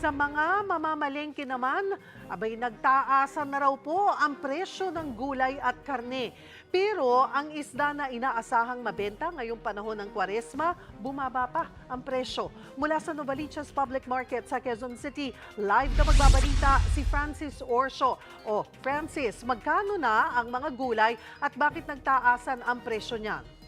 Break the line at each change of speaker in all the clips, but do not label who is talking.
Sa mga mamamalengke naman, abay nagtaasan na raw po ang presyo ng gulay at karne. Pero ang isda na inaasahang mabenta ngayong panahon ng kwaresma, bumaba pa ang presyo. Mula sa Novaliches Public Market sa Quezon City, live na magbabalita si Francis Orso. O Francis, magkano na ang mga gulay at bakit nagtaasan ang presyo niyan?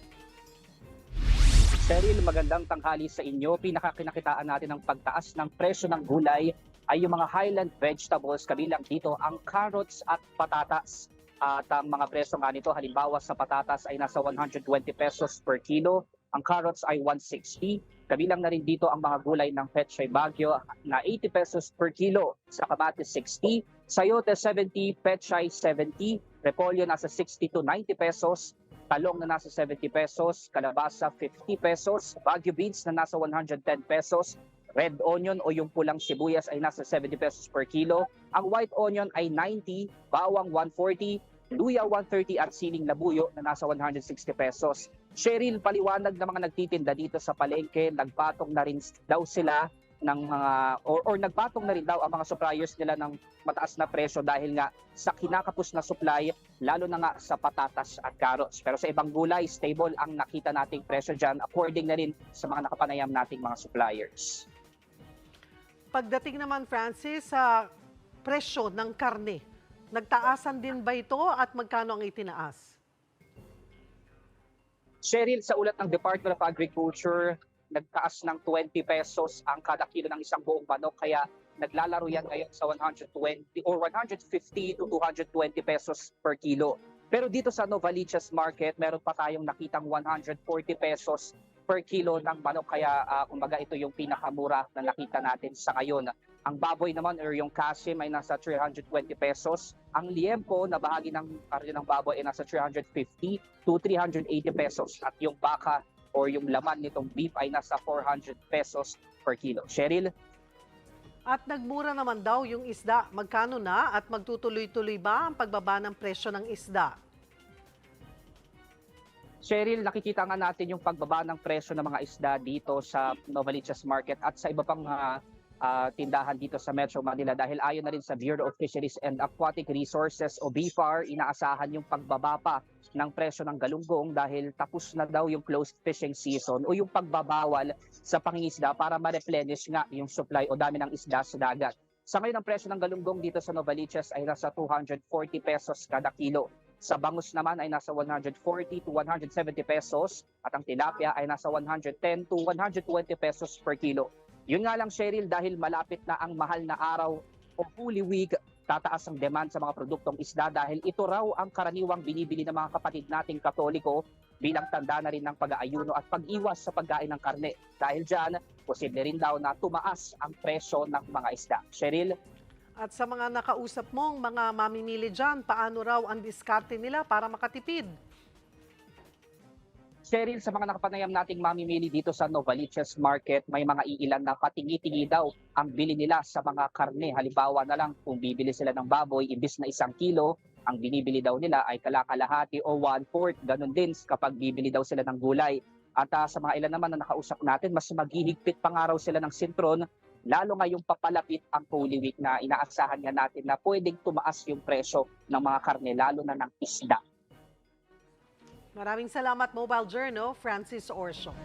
Cheryl, magandang tanghali sa inyo. Pinakakinakitaan natin ng pagtaas ng presyo ng gulay ay yung mga highland vegetables, kabilang dito ang carrots at patatas. At ang mga presyo nga nito, halimbawa sa patatas ay nasa 120 pesos per kilo, ang carrots ay 160. Kabilang na rin dito ang mga gulay ng Pechay Baguio na 80 pesos per kilo, sa kamatis 60, sayote 70, Pechay 70, repolyo nasa 60 to 90 pesos, talong na nasa 70 pesos, kalabasa 50 pesos, Baguio beans na nasa 110 pesos, red onion o yung pulang sibuyas ay nasa 70 pesos per kilo, ang white onion ay 90, bawang 140, luya 130 at siling labuyo na nasa 160 pesos. Cheryl, paliwanag ng mga nagtitinda dito sa palengke, nagpatong na rin daw sila ng mga or, or nagpatong na rin daw ang mga suppliers nila ng mataas na presyo dahil nga sa kinakapos na supply lalo na nga sa patatas at carrots. Pero sa ibang gulay, stable ang nakita nating presyo dyan according na rin sa mga nakapanayam nating mga suppliers.
Pagdating naman, Francis, sa presyo ng karne, nagtaasan din ba ito at magkano ang itinaas?
Cheryl, sa ulat ng Department of Agriculture, nagtaas ng 20 pesos ang kada kilo ng isang buong manok kaya naglalaro yan ngayon sa 120 or 150 to 220 pesos per kilo. Pero dito sa Novaliches Market, meron pa tayong nakitang 140 pesos per kilo ng manok kaya uh, kumbaga ito yung pinakamura na nakita natin sa ngayon. Ang baboy naman or yung kasim ay nasa 320 pesos. Ang liempo na bahagi ng karne ng baboy ay nasa 350 to 380 pesos. At yung baka or yung laman nitong beef ay nasa 400 pesos per kilo. Cheryl?
At nagmura naman daw yung isda. Magkano na at magtutuloy-tuloy ba ang pagbaba ng presyo ng isda?
Cheryl, nakikita nga natin yung pagbaba ng presyo ng mga isda dito sa Novaliches Market at sa iba pang uh, uh, tindahan dito sa Metro Manila dahil ayon na rin sa Bureau of Fisheries and Aquatic Resources o BFAR, inaasahan yung pagbaba pa ng presyo ng galunggong dahil tapos na daw yung closed fishing season o yung pagbabawal sa pangingisda para ma-replenish nga yung supply o dami ng isda sa dagat. Sa ngayon, ang presyo ng galunggong dito sa Novaliches ay nasa 240 pesos kada kilo. Sa bangus naman ay nasa 140 to 170 pesos at ang tilapia ay nasa 110 to 120 pesos per kilo. Yun nga lang Cheryl dahil malapit na ang mahal na araw o Holy Week, tataas ang demand sa mga produktong isda dahil ito raw ang karaniwang binibili ng mga kapatid nating katoliko bilang tanda na rin ng pag-aayuno at pag-iwas sa pagkain ng karne. Dahil dyan, posible rin daw na tumaas ang presyo ng mga isda. Cheryl?
At sa mga nakausap mong mga mamimili dyan, paano raw ang diskarte nila para makatipid?
Cheryl, sa mga nakapanayam nating mamimili dito sa Novaliches Market, may mga iilan na patingi-tingi daw ang bili nila sa mga karne. Halimbawa na lang, kung bibili sila ng baboy, ibis na isang kilo, ang binibili daw nila ay kalakalahati o one-fourth. Ganon din kapag bibili daw sila ng gulay. At uh, sa mga ilan naman na nakausap natin, mas maghihigpit pa nga raw sila ng sintron lalo ngayong papalapit ang Holy Week na inaasahan nga natin na pwedeng tumaas yung presyo ng mga karne, lalo na ng isda.
Maraming salamat, Mobile Journal, Francis Orso.